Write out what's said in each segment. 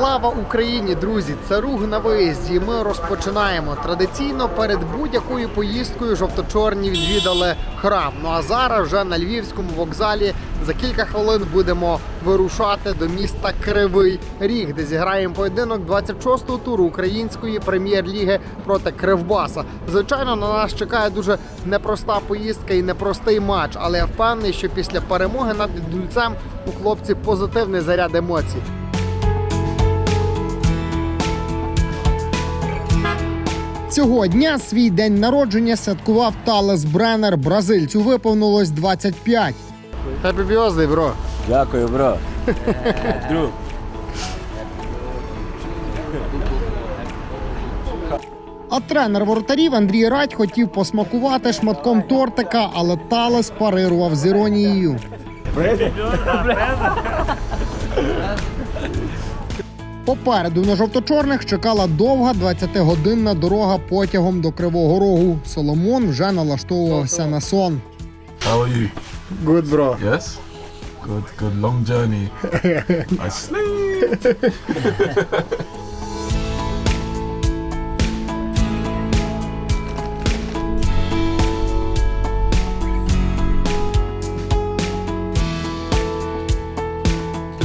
Слава Україні, друзі! Це рух на виїзді. Ми розпочинаємо традиційно перед будь-якою поїздкою. Жовто-чорні відвідали храм. Ну а зараз вже на львівському вокзалі за кілька хвилин будемо вирушати до міста Кривий Ріг, де зіграємо поєдинок 26-го туру української прем'єр-ліги проти Кривбаса. Звичайно, на нас чекає дуже непроста поїздка і непростий матч, але я впевнений, що після перемоги над дульцем у хлопців позитивний заряд емоцій. Цього дня свій день народження святкував Талес Бреннер. Бразильцю виповнилось 25. Happy birthday, бро! Дякую, бро. Друг. А тренер воротарів Андрій Радь хотів посмакувати шматком тортика, але Талес парирував з іронією. Попереду на жовто-чорних чекала довга 20-годинна дорога потягом до Кривого Рогу. Соломон вже налаштовувався на сон. How are you? Good, bro. Yes? Good, good. Long journey. I sleep.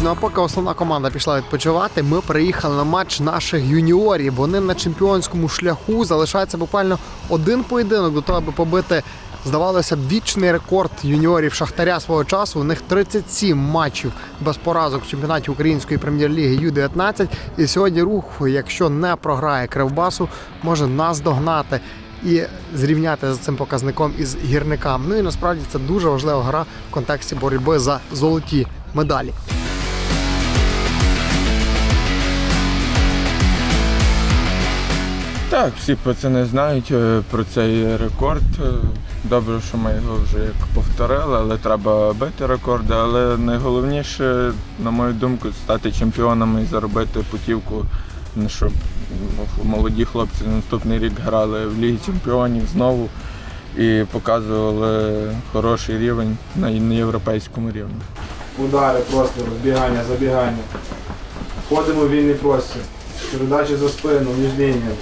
Ну а поки основна команда пішла відпочивати, ми приїхали на матч наших юніорів. Вони на чемпіонському шляху залишається буквально один поєдинок до того, аби побити. Здавалося б, вічний рекорд юніорів Шахтаря свого часу. У них 37 матчів без поразок в чемпіонаті української прем'єр-ліги Ю-19. І сьогодні рух, якщо не програє Кривбасу, може нас догнати і зрівняти за цим показником із гірниками. Ну і насправді це дуже важлива гра в контексті боротьби за золоті медалі. Так, всі пацани знають е, про цей рекорд. Е, Добре, що ми його вже як повторили, але треба бити рекорди. Але найголовніше, на мою думку, стати чемпіонами і заробити путівку, ну, щоб молоді хлопці на наступний рік грали в Лігі Чемпіонів знову і показували хороший рівень на європейському рівні. Удари, просто розбігання, забігання. Входимо в вільний простір. Передачі за спину, між лініями.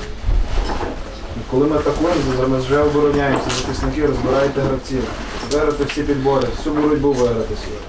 Коли ми атакуємо, ми вже обороняємося, захисники розбираєте гравців. Виграти всі підбори, всю боротьбу виграти сьогодні.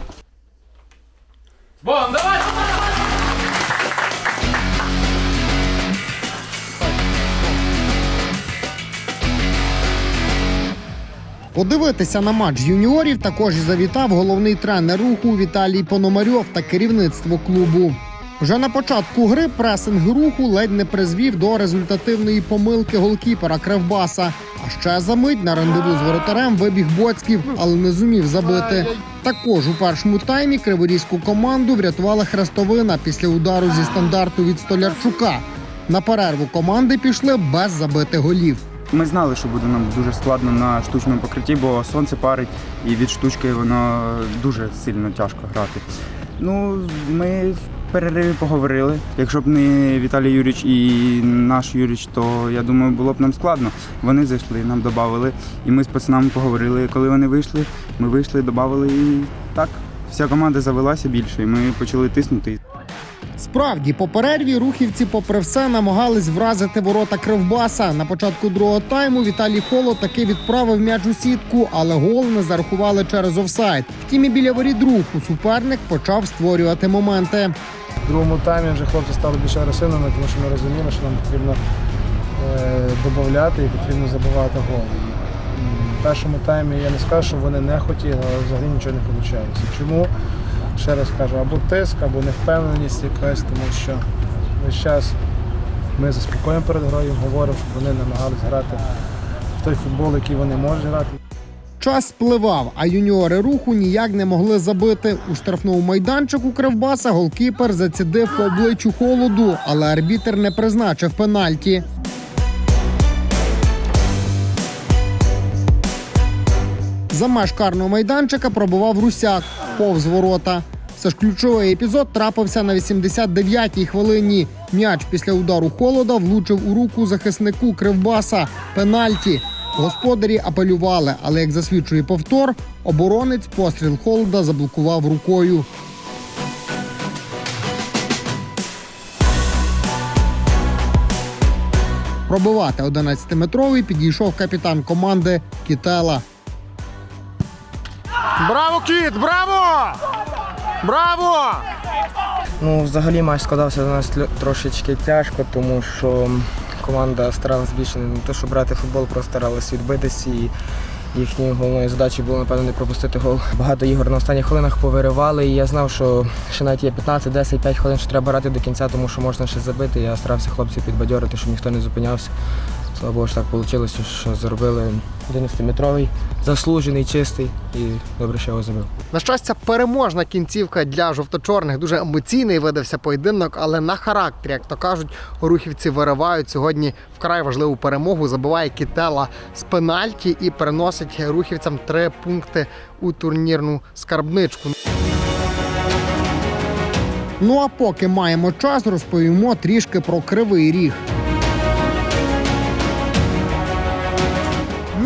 Подивитися на матч юніорів також завітав головний тренер руху Віталій Пономарьов та керівництво клубу. Вже на початку гри пресинг руху ледь не призвів до результативної помилки голкіпера Кривбаса. А ще за мить на рандеву з воротарем вибіг Боцьків, але не зумів забити. Також у першому таймі криворізьку команду врятувала хрестовина після удару зі стандарту від Столярчука. На перерву команди пішли без забитих голів. Ми знали, що буде нам дуже складно на штучному покритті, бо сонце парить і від штучки воно дуже сильно тяжко грати. Ну, ми перериві поговорили. Якщо б не Віталій Юрійович і наш Юрійович, то я думаю, було б нам складно. Вони зайшли, нам додали, і ми з пацанами поговорили. Коли вони вийшли, ми вийшли, додали і так. Вся команда завелася більше, і ми почали тиснути. Справді, по перерві рухівці, попри все, намагались вразити ворота Кривбаса. На початку другого тайму Віталій Холод таки відправив м'яч у сітку, але гол не зарахували через офсайд. Втім, і біля воріт руху суперник почав створювати моменти. В другому таймі вже хлопці стали більш агресивними, тому що ми розуміли, що нам потрібно е, додати і потрібно забивати гол. В першому таймі я не скажу, що вони не хотіли, але взагалі нічого не вийшло. Чому? Ще раз кажу, або тиск, або невпевненість якась, тому що весь час ми заспокоюємо перед грою, говоримо, щоб вони намагались грати в той футбол, який вони можуть грати. Час спливав, а юніори руху ніяк не могли забити. У штрафному майданчику Кривбаса голкіпер зацідив по обличчю холоду, але арбітер не призначив пенальті. За меж карного майданчика пробував русяк повз ворота. Все ж ключовий епізод трапився на 89-й хвилині. М'яч після удару холода влучив у руку захиснику Кривбаса. Пенальті. Господарі апелювали, але як засвідчує повтор, оборонець постріл холода заблокував рукою. Пробивати 11-метровий підійшов капітан команди Кітела. Браво, кіт! Браво! Браво! Ну, взагалі матч складався до нас трошечки тяжко, тому що команда старалася більше не те, що брати футбол, просто старалась відбитись і їхньою головною задачею було, напевно, не пропустити гол. Багато ігор на останніх хвилинах повиривали, і я знав, що ще навіть є 15, 10, 5 хвилин, що треба грати до кінця, тому що можна ще забити. Я старався хлопців підбадьорити, щоб ніхто не зупинявся. Слава Богу, так вийшло, що зробили 11-метровий, заслужений, чистий і добре, що його забив. На щастя, переможна кінцівка для жовто-чорних. Дуже емоційний видався поєдинок, але на характері, як то кажуть, рухівці виривають сьогодні вкрай важливу перемогу. Забиває кітела з пенальті і переносить рухівцям три пункти у турнірну скарбничку. Ну а поки маємо час, розповімо трішки про кривий ріг.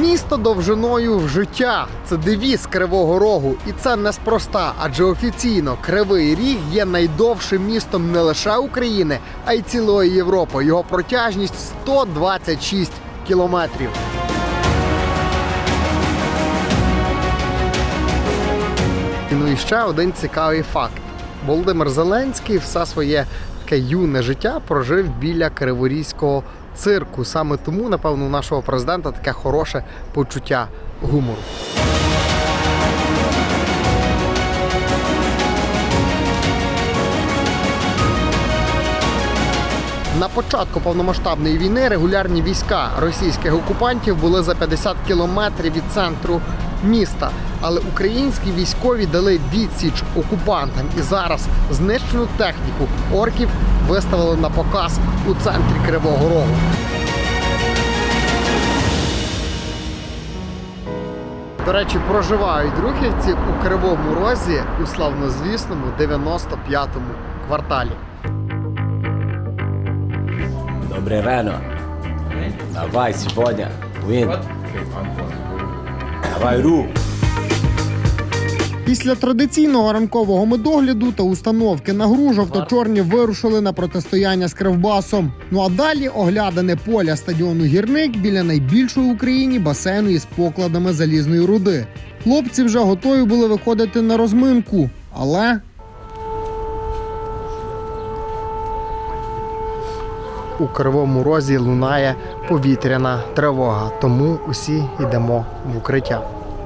Місто довжиною в життя це девіз Кривого Рогу, і це неспроста, адже офіційно Кривий Ріг є найдовшим містом не лише України, а й цілої Європи. Його протяжність 126 кілометрів. Ну і ще один цікавий факт: Володимир Зеленський все своє таке юне життя прожив біля Криворізького цирку. Саме тому, напевно, у нашого президента таке хороше почуття гумору. На початку повномасштабної війни регулярні війська російських окупантів були за 50 кілометрів від центру міста. Але українські військові дали відсіч окупантам і зараз знищену техніку орків виставили на показ у центрі Кривого Рогу. До речі, проживають рухівці у Кривому Розі у славнозвісному 95-му кварталі. Добре рано. Давай сегодня. Win. Давай ру. Після традиційного ранкового медогляду та установки на гру жовто-чорні вирушили на протистояння з Кривбасом. Ну а далі оглядане поля стадіону гірник біля найбільшої в Україні басейну із покладами залізної руди. Хлопці вже готові були виходити на розминку, але. У кривому розі лунає повітряна тривога, тому усі йдемо в укриття.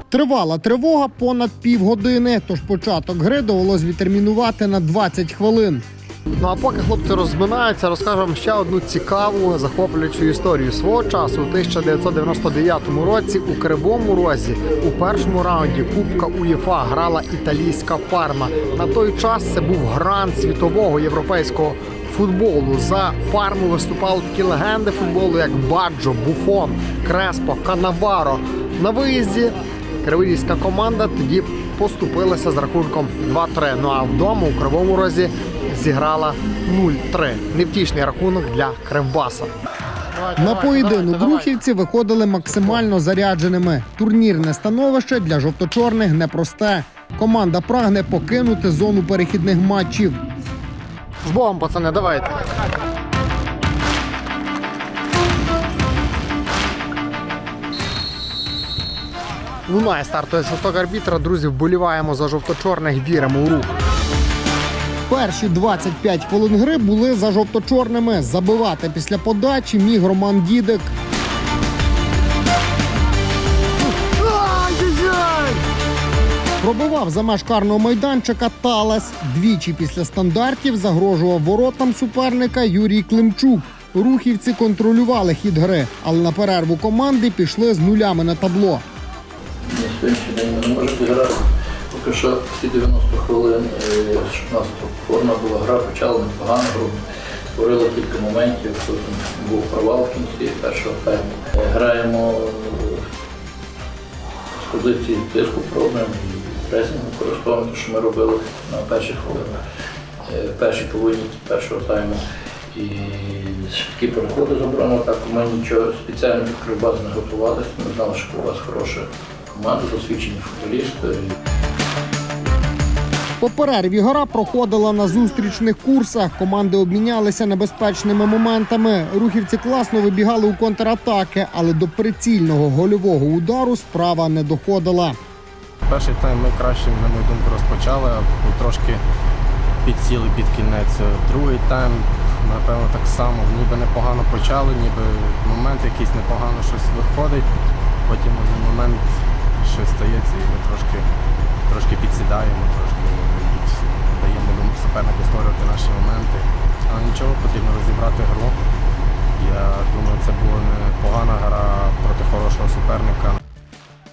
Тривала тривога понад півгодини, тож початок гри довелось відтермінувати на 20 хвилин. Ну а поки хлопці розминаються, розкажу вам ще одну цікаву захоплюючу історію. Свого часу, у 1999 році, у Кривому Розі у першому раунді Кубка УЄФА грала італійська парма. На той час це був грант світового європейського футболу. За парму виступали такі легенди футболу, як Баджо, Буфон, Креспо, Канаваро. На виїзді Криворізька команда тоді поступилася з рахунком 2-3. Ну а вдома у Кривому Розі зіграла 0-3. Невтішний рахунок для Кривбаса. На поєдинок рухівці виходили максимально зарядженими. Турнірне становище для жовто-чорних непросте. Команда прагне покинути зону перехідних матчів. З Богом, пацани, давайте. Лунає стартує свисток арбітра. Друзі, вболіваємо за жовто-чорних, віримо у рух. Перші 25 хвилин гри були за жовто-чорними. Забивати після подачі міг Роман Дідик. Пробивав за меж карного майданчика Талес. Двічі після стандартів загрожував воротам суперника Юрій Климчук. Рухівці контролювали хід гри, але на перерву команди пішли з нулями на табло. На сьогоднішній не можемо зіграти. Поки що всі 90 хвилин, щоб у нас форма була гра, почала непогано гру. Створили кілька моментів, був провал в кінці першого тайму. Граємо з позиції тиску пробуємо і використовуємо, що ми робили на перших хвилинах, е, першій половині першого тайму. І швидкі переходи з оборони атаку. Ми нічого спеціально під Кривбас не готувалися. Ми знали, що у вас хороша команда, досвідчені футболісти. По перерві гра проходила на зустрічних курсах. Команди обмінялися небезпечними моментами. Рухівці класно вибігали у контратаки, але до прицільного гольового удару справа не доходила. Перший тайм ми краще, на мою думку, розпочали, а трошки підсіли під кінець. Другий тайм, напевно, так само, ніби непогано почали, ніби момент якийсь непогано щось виходить. Потім один момент щось стається і ми трошки, трошки підсідаємо, трошки даємо супернику створювати наші моменти. Але нічого, потрібно розібрати гру. Я думаю, це була непогана гра проти хорошого суперника.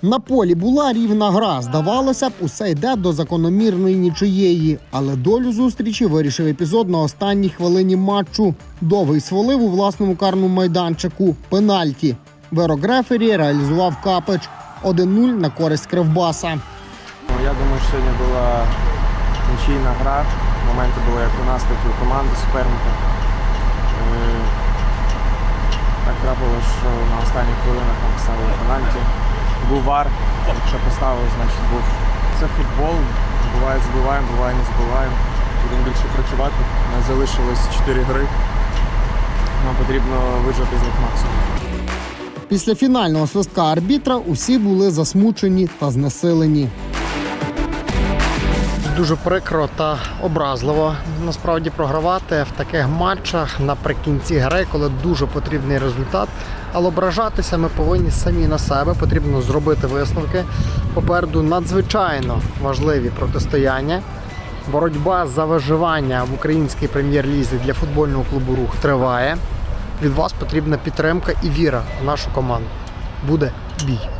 На полі була рівна гра. Здавалося б, усе йде до закономірної нічиєї. Але долю зустрічі вирішив епізод на останній хвилині матчу. Довгий свалив у власному карному майданчику. Пенальті. Вирок рефері реалізував капич 1-0 на користь Кривбаса. Ну, Я думаю, що сьогодні була нічийна гра. Моменти були як у нас, так і у команди суперника. Е, Так трапилось, що на останніх хвилинах нам поставили пенальті. Був вар, якщо поставили, значить був. Це футбол. Буває збиваємо, буває не збиваємо. Будемо більше працювати. У нас залишилось 4 гри. Нам потрібно вижити з них максимум. Після фінального свистка арбітра усі були засмучені та знесилені. Дуже прикро та образливо насправді програвати в таких матчах наприкінці гри, коли дуже потрібний результат. Але ображатися ми повинні самі на себе. Потрібно зробити висновки. Попереду надзвичайно важливі протистояння. Боротьба за виживання в українській прем'єр-лізі для футбольного клубу рух триває. Від вас потрібна підтримка і віра в нашу команду. Буде бій.